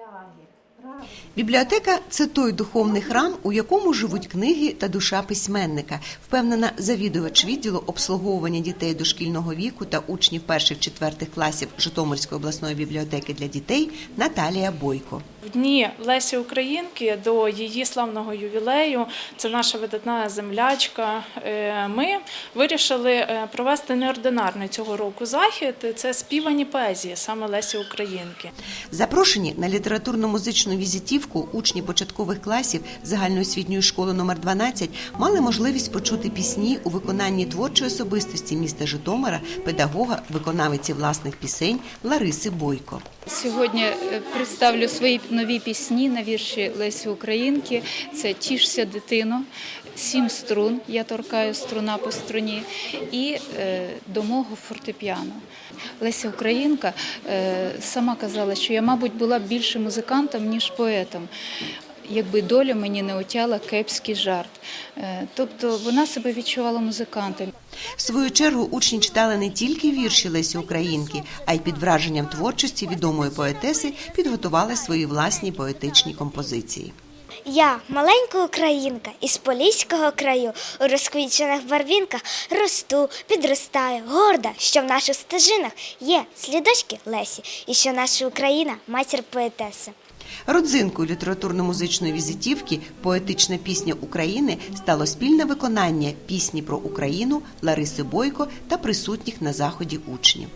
коряги. Бібліотека це той духовний храм, у якому живуть книги та душа письменника, впевнена завідувач відділу обслуговування дітей дошкільного віку та учнів перших-четвертих класів Житомирської обласної бібліотеки для дітей Наталія Бойко. В дні Лесі Українки до її славного ювілею, це наша видатна землячка. е, Ми вирішили е, провести неординарний цього року захід. Це співані поезії саме Лесі Українки. Запрошені на літературно-музичну візитівку учні початкових класів загальноосвітньої школи номер 12 мали можливість почути пісні у виконанні творчої особистості міста Житомира, педагога, виконавиці власних пісень Лариси Бойко. Сьогодні е, представлю свої нові пісні на вірші Лесі Українки. Це Тішся, дитино, сім струн. Я торкаю струна по струні, і е, до мого фортепіано. Леся Українка е, сама казала, що я, мабуть, була більше музикантом, ніж поетом. Якби доля мені не отяла кепський жарт. Е, Тобто вона себе відчувала музикантом. В свою чергу учні читали не тільки вірші Лесі Українки, а й під враженням творчості відомої поетеси підготували свої власні поетичні композиції. Я, маленька українка із поліського краю, у розквічених барвінках росту, підростаю, горда, що в наших стежинах є слідочки Лесі, і що наша Україна матір поетеси. Родзинкою літературно-музичної візитівки поетична пісня України стало спільне виконання пісні про Україну Лариси Бойко та присутніх на заході учнів.